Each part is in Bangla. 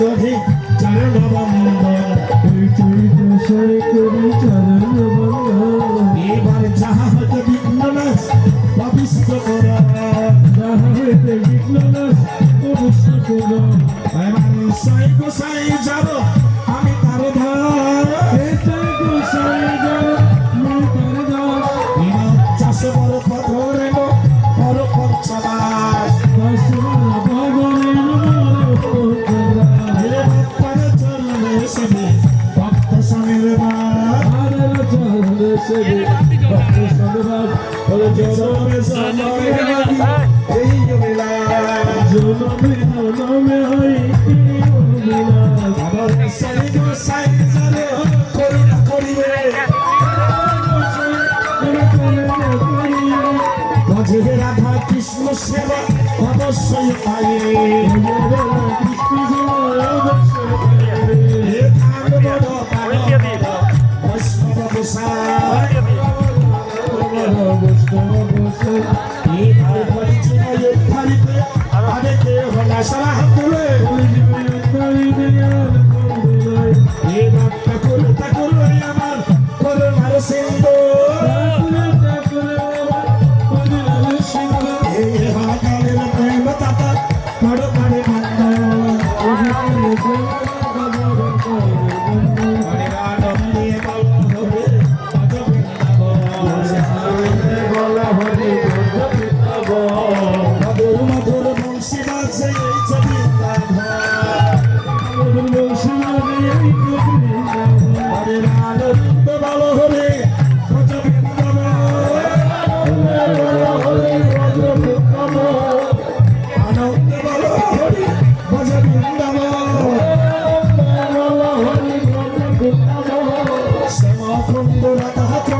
করি চরণ তুই তুই দোষরে করি চরণ এবার যাহা হতে বিঘ্ন নাশ অবিষ্ট করা। যাহা হতে বিঘ্ন নাশ অবিষ্ট করা। এবার সাই গোসাই যাব জনমে সমাধি এই মেলা জনমে বন্ধুরা তাহা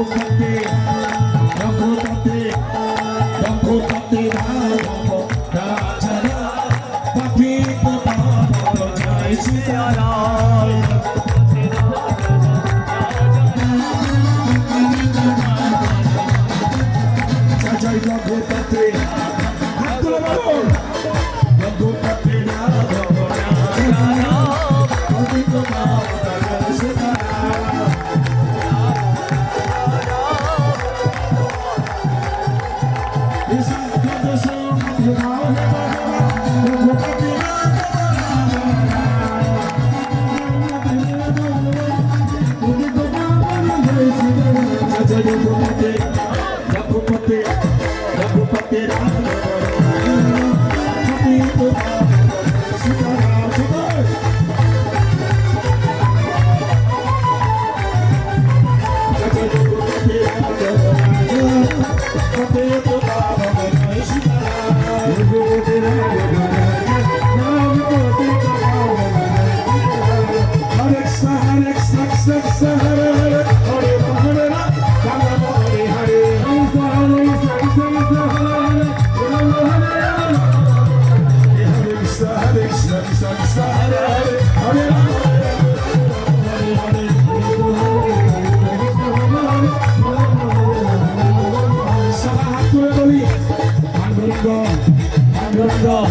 vou cumprir. Deus, eu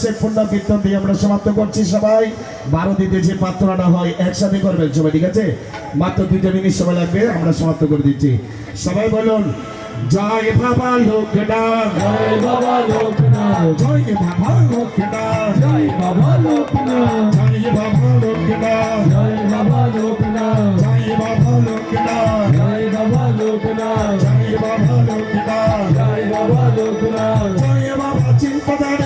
Sheikh পূর্ণ কীর্তন দিয়ে আমরা সমাপ্ত করছি সবাই বারো দিতে যে হয় একসাথে করবেন সবাই ঠিক আছে মাত্র মিনিট সময় লাগবে আমরা সমাপ্ত করে দিচ্ছি সবাই বলুন জয় বাবা লোকনাথ জয় বাবা লোকনাথ জয় বাবা লোকনাথ জয় বাবা লোকনাথ জয় বাবা লোকনাথ জয় বাবা লোকনাথ জয় বাবা লোকনাথ জয় বাবা লোকনাথ জয় বাবা লোকনাথ জয় বাবা লোকনাথ জয় বাবা চিন্তাধারে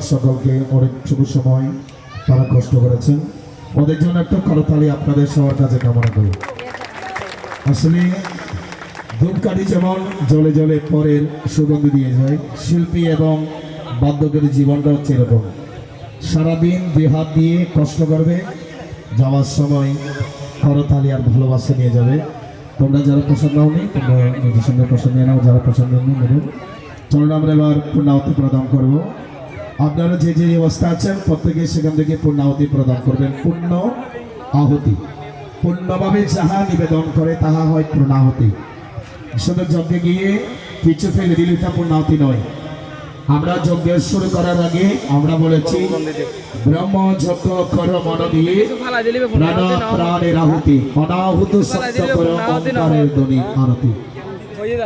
সকলকে অনেক শুভ সময় তারা কষ্ট করেছেন। ওদের জন্য একটা করতালি আপনাদের সবার কাছে কামনা করি। আসলে ধূপকাঠি যেমন জলে জলে পরের সুগন্ধি দিয়ে যায়, শিল্পী এবং বাদ্যকের জীবনটা হচ্ছে এরকম। সারাদিন হাত দিয়ে কষ্ট করবে, যাওয়ার সময় করতালি আর ভালোবাসা নিয়ে যাবে। তোমরা যারা পছন্দ হওনি, তোমরা নিজের সঙ্গে পছন্দ নিয়ে নাও, যারা পছন্দ নেই নেবেন চলুন আমরা এবার পূর্ণাহতি প্রদান করব। আপনারা যে যে অবস্থা আছেন, প্রত্যেকে সেখান থেকে পূর্ণাহতি প্রদান করবেন। পূর্ণ আহুতি। পূর্ণভাবে যাহা নিবেদন করে, তাহা হয় পূর্ণাহতি শুধু যজ্ঞে গিয়ে কিছু ফেলে দিলে তা পূর্ণাহতি নয়। আমরা যজ্ঞ শুরু করার আগে আমরা বলেছি, ব্রহ্ম যজ্ঞ কর মন দিয়ে প্রাণের আহুতি। অনাহুত সত্য আরতি।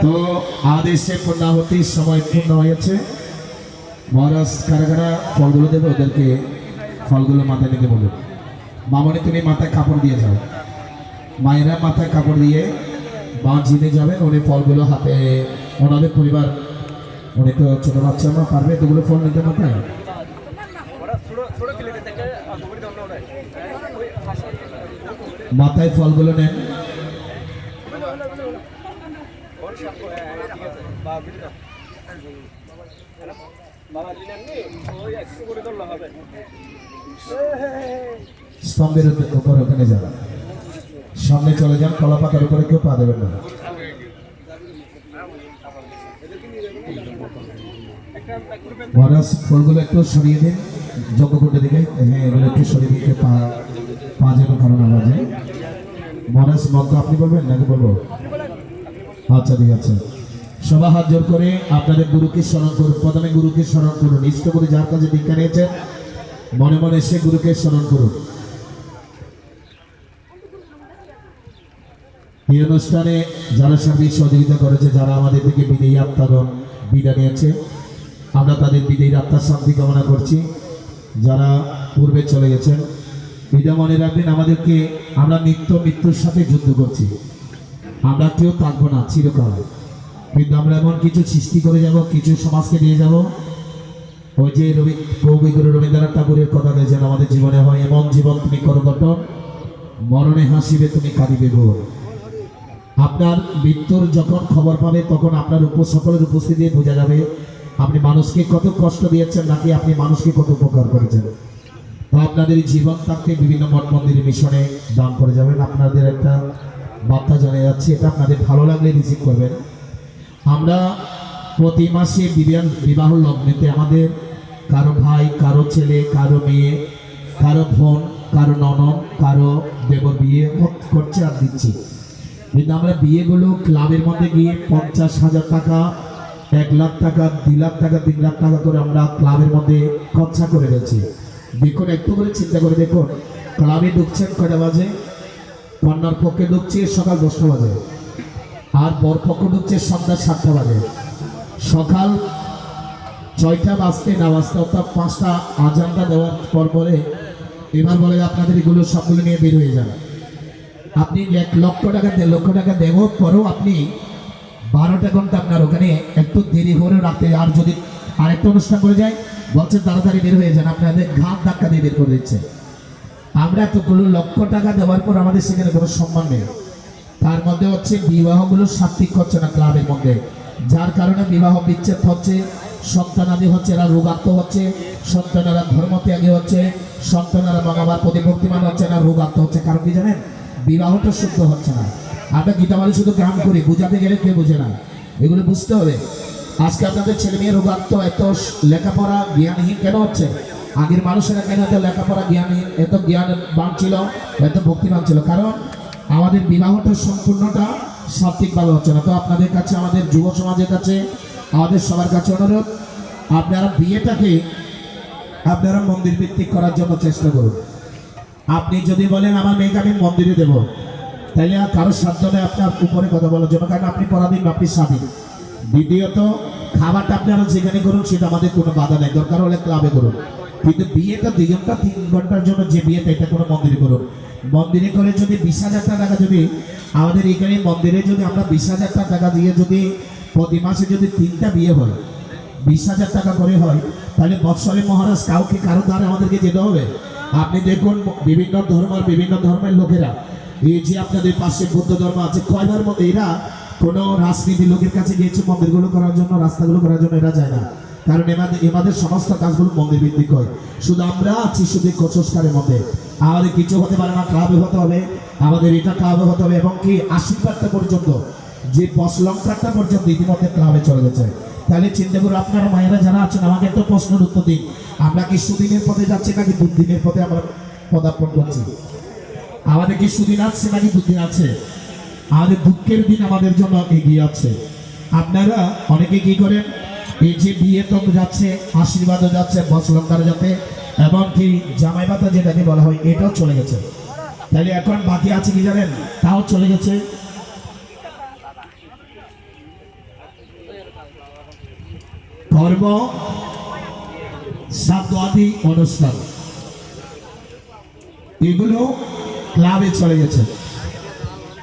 তো আদেশে পূর্ণাহুতির সময় পূর্ণ হয়েছে। মহারাজ কারা কারা ফলগুলো দেবে, ওদেরকে ফলগুলো মাথায় নিতে বলুন মামনি, তুমি মাথায় কাপড় দিয়ে যাও। মায়েরা মাথায় কাপড় দিয়ে বাঁ জিনে যাবেন উনি ফলগুলো হাতে ওনাদের পরিবার, উনি তো ছোটো বাচ্চা, আমরা পারবে এতগুলো ফল নিতে মাথায়? মাথায় ফলগুলো নেন। স্তম্ভের উপর ওখানে যান সামনে চলে যান কলা পাতার উপরে কেউ পা দেবেন না। মহারাজ, ফুলগুলো একটু সরিয়ে দিন, যজ্ঞকুণ্ডের দিকে। হ্যাঁ এগুলো একটু সরিয়ে দিতে পা পা যেন কারণ মহারাজ মন্ত্র আপনি বলবেন? নাকি বলব? আচ্ছা ঠিক আছে। সবাই হাত জোর করে আপনাদের গুরুকে স্মরণ করুন। প্রথমে গুরুকে স্মরণ করুন। ইষ্ট করে যার কাছে দীক্ষা নিয়েছেন মনে মনে সে গুরুকে স্মরণ করুন। এই অনুষ্ঠানে যারা সার্বিক সহযোগিতা করেছে, যারা আমাদের থেকে বিদেয়ী আত্মাগণ বিদায় নিয়েছে, আমরা তাদের বিদেয়ী আত্মার শান্তি কামনা করছি। যারা পূর্বে চলে গেছেন এটা মনে রাখবেন, আমাদেরকে আমরা নিত্য মৃত্যুর সাথে যুদ্ধ করছি। আমরা কেউ থাকব না, চিরকাল। কিন্তু আমরা এমন কিছু সৃষ্টি করে যাব, কিছু সমাজকে নিয়ে যাব। ওই যে রবি কবিগুরু রবীন্দ্রনাথ ঠাকুরের কথা যেন আমাদের জীবনে হয়, এমন জীবন তুমি করো গঠন মরণে হাসিবে, তুমি কাঁদিবে গো। আপনার মৃত্যুর যখন খবর পাবে, তখন আপনার উপ সকলের উপস্থিতি বোঝা যাবে। আপনি মানুষকে কত কষ্ট দিয়েছেন, নাকি আপনি মানুষকে কত উপকার করেছেন। তো আপনাদের জীবন থাকতে বিভিন্ন মঠ মন্দির মিশনে দান করে যাবেন। আপনাদের একটা বার্তা জানিয়ে যাচ্ছে, এটা আপনাদের ভালো লাগলে রিসিভ করবেন। আমরা প্রতি মাসে বিবাহ লগ্নেতে আমাদের কারও ভাই, কারও ছেলে, কারও মেয়ে, কারও বোন, কারও ননদ, কারও দেবর বিয়ে করছে আর দিচ্ছি। কিন্তু আমরা বিয়েগুলো ক্লাবের মধ্যে গিয়ে পঞ্চাশ হাজার টাকা, এক লাখ টাকা, দুই লাখ টাকা, তিন লাখ টাকা করে আমরা ক্লাবের মধ্যে খরচা করে গেছি দেখুন, একটু করে চিন্তা করে দেখুন, ক্লাবে ঢুকছেন কটা বাজে? কন্যার পক্ষে ঢুকছে সকাল দশটা বাজে। আর বর পক্ষ ঢুকছে সন্ধ্যা সাতটা বাজে। সকাল ছয়টা বাজতে না বাজতে, অর্থাৎ পাঁচটা আজানটা দেওয়ার পর পরে এবার বলে আপনাদের এগুলো সবগুলো নিয়ে বের হয়ে যান। আপনি এক লক্ষ টাকা দেড় লক্ষ টাকা দেওয়ার পরেও আপনি বারোটা ঘণ্টা আপনার ওখানে একটু দেরি করে রাখতে আর যদি আরেকটা অনুষ্ঠান করে যায় বলছেন তাড়াতাড়ি বের হয়ে যান, আপনাদের ঘাট ধাক্কা দিয়ে বের করে দিচ্ছে। আমরা এতগুলো লক্ষ টাকা দেওয়ার পর আমাদের সেখানে কোনো সম্মান নেই। তার মধ্যে হচ্ছে বিবাহগুলো সাত্বিক হচ্ছে না ক্লাবের মধ্যে। যার কারণে বিবাহ বিচ্ছেদ হচ্ছে, সন্তানাদি হচ্ছে, এরা রোগাক্ত হচ্ছে, সন্তানেরা ধর্ম ত্যাগী হচ্ছে, সন্তানেরা বাবার প্রতি ভক্তিমান হচ্ছে না রোগাক্ত হচ্ছে। কারণ কি জানেন? বিবাহটা শুদ্ধ হচ্ছে না। আমরা গীতামালি শুধু গ্রাম করি, বোঝাতে গেলে কেউ বোঝে না। এগুলো বুঝতে হবে। আজকে আপনাদের ছেলে মেয়ে রোগাক্ত, এত লেখাপড়া জ্ঞানহীন কেন হচ্ছে? আগের মানুষেরা কেন এত লেখাপড়া জ্ঞানহীন, এত জ্ঞান বান ছিল, এত ভক্তিমান ছিল? কারণ আমাদের বিবাহটা সম্পূর্ণটা সাত্বিকভাবে হচ্ছে না। তো আপনাদের কাছে, আমাদের যুব সমাজের কাছে, আমাদের সবার কাছে অনুরোধ, আপনারা বিয়েটাকে, আপনারা মন্দির ভিত্তিক করার জন্য চেষ্টা করুন। আপনি যদি বলেন, আমার মেয়েকে আমি মন্দিরে দেব, তাইলে আর কারোর সাধ্য নেই আপনার উপরে কথা বলার জন্য, কারণ আপনি পরাধীন আপনি স্বাধীন। দ্বিতীয়ত, খাবারটা আপনারা যেখানে করুন, সেটা আমাদের কোনো বাধা নেই। দরকার হলে ক্লাবে করুন। কিন্তু বিয়েটা দুই ঘণ্টা, তিন ঘণ্টার জন্য যে বিয়েটা, এটা কোনো মন্দিরে করুন। মন্দিরে করে যদি বিশ হাজার টাকা যদি আমাদের এখানে মন্দিরে যদি আমরা বিশ হাজার টাকা দিয়ে যদি প্রতি মাসে যদি তিনটা বিয়ে হয়, বিশ হাজার টাকা করে হয়, তাহলে বৎসরে মহারাজ কাউকে কারও দ্বারা আমাদেরকে যেতে হবে? আপনি দেখুন, বিভিন্ন ধর্মের বিভিন্ন ধর্মের লোকেরা, এই যে আপনাদের পাশে বৌদ্ধ ধর্ম আছে, কয়বার মধ্যে এরা কোনো রাজনীতি লোকের কাছে গিয়েছে মন্দিরগুলো করার জন্য, রাস্তাগুলো করার জন্য, এরা যায় না। কারণ এমাদের এমাদের সমস্ত কাজগুলো মন্দির ভিত্তিক হয়। শুধু আমরা আছি শুধু কোচস্কারের মধ্যে। আমাদের কিছু হতে পারে না ক্লাবে হতে হবে, আমাদের এটা ক্লাবে হতে হবে, এবং কি আশীর্বাদটা পর্যন্ত, যে বস লঙ্কারটা পর্যন্ত ইতিমধ্যে ক্লাবে চলে গেছে। তাহলে চিন্তা করুন আপনারা মায়েরা যারা আছেন, আমাকে একটা প্রশ্নের উত্তর দিন। আমরা কি সুদিনের পথে যাচ্ছি নাকি দুর্দিনের পথে আমরা পদার্পণ করছি? আমাদের কি সুদিন আছে নাকি দুদিন আছে? আমাদের দুঃখের দিন আমাদের জন্য এগিয়ে আছে। আপনারা অনেকে কি করেন? এই যে বিয়ে তো যাচ্ছে, আশীর্বাদও যাচ্ছে বসলঙ্কার যাতে এবং কি জামাই বাতা যেটাকে বলা হয়, এটাও চলে গেছে। তাহলে এখন বাকি আছে কি জানেন? তাও চলে গেছে। কর্ম সাধ্যাদি অনুষ্ঠান। এগুলো ক্লাবে চলে গেছে।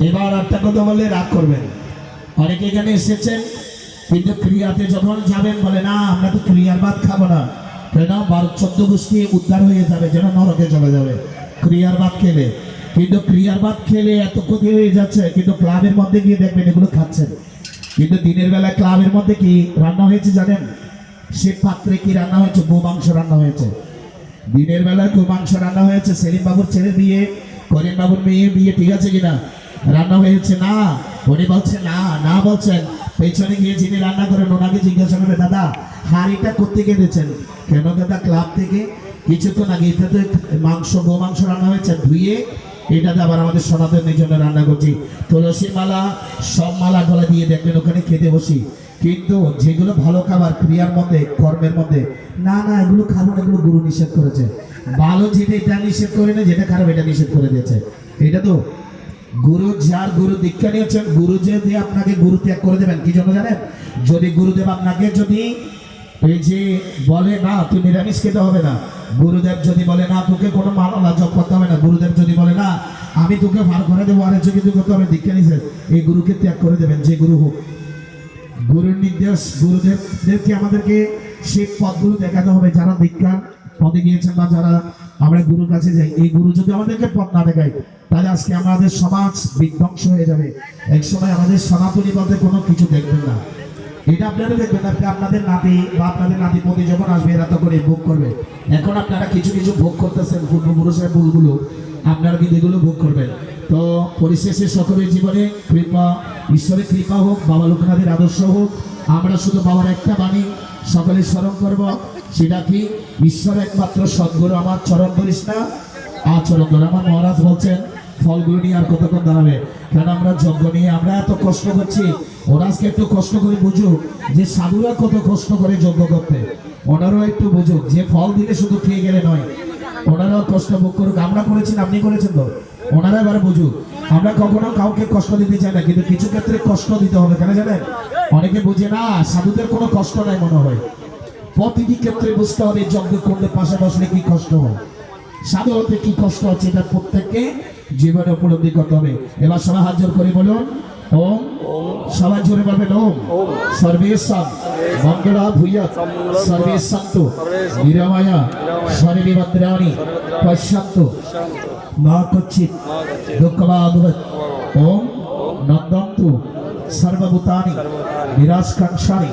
এবার একটা কথা বললে রাগ করবেন। অনেকে এখানে এসেছেন, কিন্তু ক্রিয়াতে যখন যাবেন বলে, না, আমরা তো ক্রিয়ার ভাত খাব না। কেন বারো চোদ্দ গোষ্ঠী উদ্ধার হয়ে যাবে, যেন নরকে চলে যাবে। ক্রিয়ার ভাত খেলে। কিন্তু ক্রিয়ার ভাত খেলে এত ক্ষতি হয়ে যাচ্ছে, কিন্তু ক্লাবের মধ্যে গিয়ে দেখবেন এগুলো খাচ্ছেন। কিন্তু দিনের বেলা ক্লাবের মধ্যে কি রান্না হয়েছে জানেন? সে পাত্রে কি রান্না হয়েছে? গো মাংস রান্না হয়েছে। দিনের বেলা গো মাংস রান্না হয়েছে সেলিম বাবুর ছেলে বিয়ে করিম বাবুর মেয়ে বিয়ে ঠিক আছে কিনা? রান্না হয়েছে না। উনি বলছে না না বলছেন। পেছনে গিয়ে যিনি রান্না করেন, ওনাকে জিজ্ঞাসা করবে দাদা, হাঁড়িটা করতে গেছেন কেন দাদা, ক্লাব থেকে কিছুক্ষণ আগে এটাতে মাংস গো মাংস রান্না হয়েছে, ধুয়ে এটাতে আবার আমাদের সনাতনের জন্য রান্না করছি। তুলসী মালা সব মালা গলা দিয়ে দেখবেন, ওখানে খেতে বসি। কিন্তু যেগুলো ভালো খাবার, ক্রিয়ার মধ্যে, কর্মের মধ্যে, না না, এগুলো খাব না, এগুলো গুরু নিষেধ করেছে। ভালো যেটা এটা নিষেধ করে না, যেটা খারাপ এটা নিষেধ করে দিয়েছে। এটা তো গুরু যার গুরু দীক্ষা নিয়েছেন, গুরু যে দিয়ে আপনাকে গুরু ত্যাগ করে দেবেন, কি জন্য জানেন? যদি গুরুদেব আপনাকে যদি এই যে বলে, না, তুই নিরামিষ খেতে হবে না। গুরুদেব যদি বলে, না, তোকে কোনো মানলা জপ করতে হবে না। গুরুদেব যদি বলে, না, আমি তোকে ভার করে দেবো, আর কিছু কিছু করতে হবে দীক্ষা নিষেধ এই গুরুকে ত্যাগ করে দেবেন, যে গুরু হোক। গুরুর নির্দেশ গুরুদেব দেবকে আমাদেরকে সেই পথগুলো দেখাতে হবে, যারা দীক্ষার পদে গিয়েছেন বা যারা আমরা গুরুর কাছে যাই, এই গুরু যদি আমাদেরকে পথ না দেখায়, তাহলে আজকে আমাদের সমাজ বিধ্বংস হয়ে যাবে। এক সময় আমাদের সনাতনী পথে কোনো কিছু দেখবেন না। এটা আপনারা দেখবেন আপনি আপনাদের নাতি বা আপনাদের নাতি পতি যখন আসবে, এরা তো করে ভোগ করবে। এখন আপনারা কিছু কিছু ভোগ করতেছেন, পূর্বপুরুষের ভুলগুলো, আপনারা কিন্তু এগুলো ভোগ করবেন। তো পরিশেষে সকলের জীবনে কৃপা, ঈশ্বরের কৃপা হোক, বাবা লোকনাথের আদর্শ হোক, আমরা শুধু বাবার একটা বাণী সকলে স্মরণ করব। সেটা কি ঈশ্বর একমাত্র সদ্গুরু আমার চরণ ধরিস না আচরণ ধরে আমার মহারাজ বলছেন, ফলগুলো নিয়ে আর কতক্ষণ দাঁড়াবে? কেন আমরা যজ্ঞ নিয়ে আমরা এত কষ্ট করছি? ওরা একটু কষ্ট করে বুঝুক যে সাধুরা কত কষ্ট করে যজ্ঞ করতে। একটু বুঝুক যে ফল দিলে শুধু খেয়ে গেলে নয়। ওনারাও কষ্ট ভোগ করুক। আমরা করেছেন আপনি করেছেন তো? ওনারা এবার বুঝুক। আমরা কখনো কাউকে কষ্ট দিতে চাই না, কিন্তু কিছু ক্ষেত্রে কষ্ট দিতে হবে, কেন জানেন? অনেকে বুঝে, না, সাধুদের কোনো কষ্ট নাই মনে হয়। প্রতিটি ক্ষেত্রে বুঝতে হবে যজ্ঞ করলে পাশে বসলে কি কষ্ট হয়। সাধু হতে কি কষ্ট আছে এটা প্রত্যেককে জীবনে উপলব্ধি করতে হবে। এবার সবাই হাত জোর করে বলুন, ওম, সবাই সর্বভূতানি নিরাশকাঙ্ক্ষানি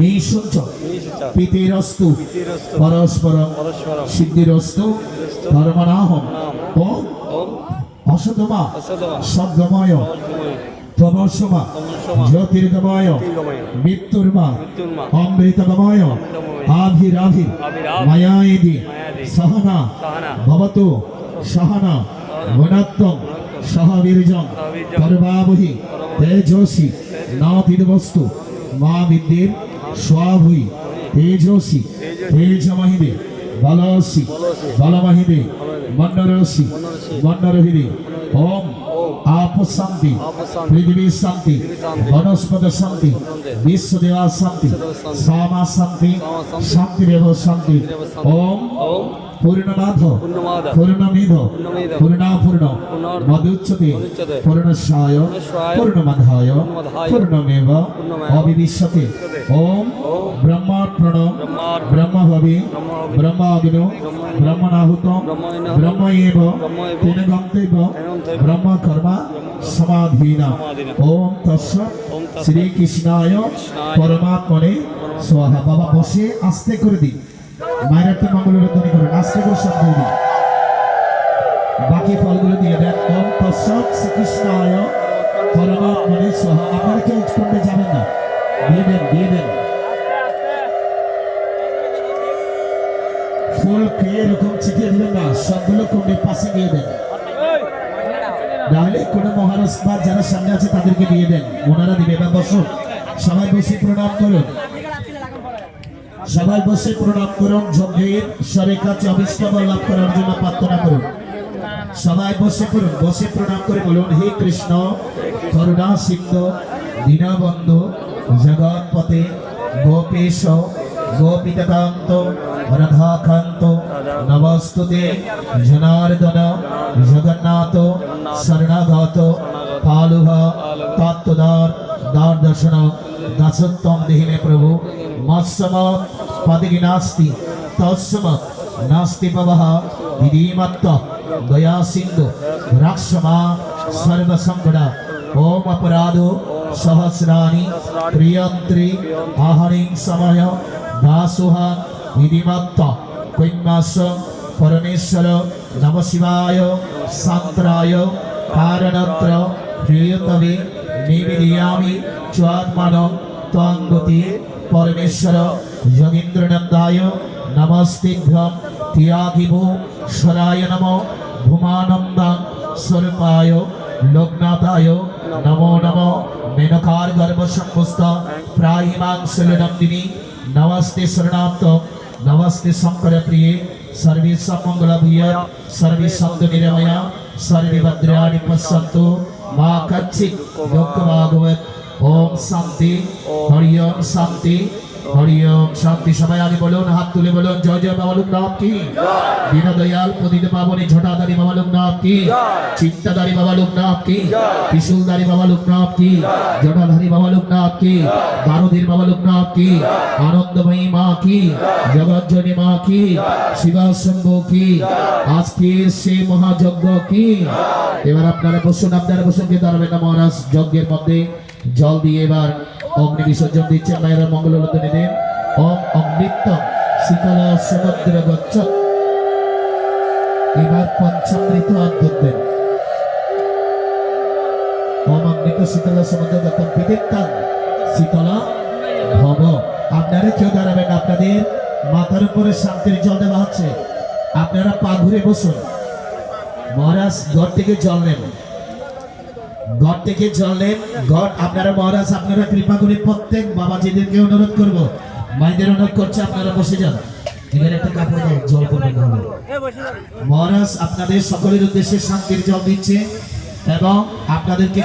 নিশুঞ্চ পিতিরস্তু পরস্পর সিদ্ধিরস্তু ধর্মনাহম ওম অসতমা শব্দময় তমসমা জ্যোতির্গময় মৃত্যুর্মা অমৃতময় আভিরাভি মায়াইদি সহনা ভবতু সহনা সহবীর্যং পর্বাবহি তেজসি নাতির্বস্তু মা বিদ্যের স্বাভুই তেজসি তেজমহিবে বলসি বলমহিবে মন্ডরসি মন্ডরহিবে ওম आप शांति पृथ्वी शांति वनस्पत शांति विश्वदेवा शांति सामा शांति शांति देव शांति ओम পূর্ণনাথ পূর্ণমিধ পূর্ণাপূর্ণ মদুচ্যতে পূর্ণশায় পূর্ণমাধায় পূর্ণমেব অবিবিশ্যতে ওম ব্রহ্মার্পণ ব্রহ্মভবে ব্রহ্মাগ্নো ব্রহ্মণাহুত ব্রহ্ম এব তেন গন্তব্য ব্রহ্মকর্মা সমাধীনা ওম তস্য শ্রীকৃষ্ণায় পরমাত্মনে সোহা বাবা বসে আস্তে করে দিই মায়ের একটা মঙ্গলের ধ্বনি করেন। দিয়ে দিন বাকি ফলগুলো দিয়ে দেন। ওম তৎসৎ শ্রীকৃষ্ণায় পরমাত্মনে সোহা আপনারা কেউ করতে যাবেন না? দিয়ে দেন দিয়ে দেন। ফুল খেয়ে এরকম ছিটিয়ে দিবেন না, সবগুলো কুণ্ডের পাশে দিয়ে দেন। নাহলে কোনো মহারাজ যারা সামনে আছে তাদেরকে দিয়ে দেন। ওনারা দিবে বা বসুন। সবাই বসে প্রণাম করুন। সবাই বসে প্রণাম করুন যজ্ঞের ঈশ্বরের কাছে অবিষ্কার লাভ করার জন্য প্রার্থনা করুন। সবাই বসে করুন বসে প্রণাম করে বলুন, হে কৃষ্ণ, করুণা সিন্ধু, দীনবন্ধু জগৎপতে গোপেশ, গোপিতকান্ত, রাধাকান্ত, নমস্তুতে জনার্দন, জগন্নাথ, শরণাগত, পালুহ, তত্ত্বদার দ্বার দর্শন দাসত্বম দেহিনে প্রভু মৎসম পদিকি নাস্তি তৎসম নাস্তি পবহ বিধিমত্ত দয়া সিন্ধু রাক্ষমা সর্বসঙ্কট ওম অপরাধ সহস্রাণি প্রিয়ন্ত্রী আহরিং সময় দাসুহা বিধিমত্ত কৈমাস পরমেশ্বর নম শিবায় সান্ত্রায় কারণত্র প্রিয়তমে নিবেদিয়ামি চ্বাত্মন ত্বঙ্গতি পরমেশ্বর যোগীন্দ্রনন্দায় নমস্তিভ্যম ত্যাগিভো স্বরায় নম ভূমানন্দ স্বরূপায় লোকনাথায় নমো নম মেনকার গর্ভ সম্পুষ্ট প্রাহিমাংশলনন্দিনী নমস্তে শরণাপ্ত নমস্তে শঙ্কর প্রিয়ে সর্বে সমঙ্গল ভূয় সর্বে শব্দ নিরময় সর্বে ভদ্রাণি পশ্যন্তু মা কচ্ছিত লোকভাগবত ওম শান্তি হরি ওম শান্তি হরি ওম শান্তি সবাই আগে বলুন, হাত তুলে বলুন কি? আনন্দময়ী মা কি? জগজ্জনী মা কি? শিবাশম্ভ কি? আজকে সে মহাযজ্ঞ কি? এবার আপনারা বসুন আপনারা বসুন যে দাঁড়াবেন মহারাজ, যজ্ঞের মধ্যে জল দিয়ে এবার অগ্নি বিসর্জন দিচ্ছেন মায়েরা মঙ্গললোচনে দেন ওম অমৃত শীতল সমুদ্র গচ্ছ। এবার পঞ্চামৃত অদ্ভুত দেন। ওম অমৃত শীতল সমুদ্র গচ্ছ পিতেত্তাং শীতল ভব। আপনারা কেউ দাঁড়াবেন আপনাদের মাথার উপরে শান্তির জল দেওয়া হচ্ছে। আপনারা পা ঘুরে বসুন। মহারাজ ঘর থেকে জল নেন ঘর থেকে চললেন। ঘর আপনারা মহারাজ, আপনারা কৃপা করে প্রত্যেক বাবাজিদেরকে অনুরোধ করব। মাইদের অনুরোধ করছে, আপনারা বসে যান। একটা মহারাজ, আপনাদের সকলের উদ্দেশ্যে শান্তির জল দিচ্ছে এবং আপনাদেরকে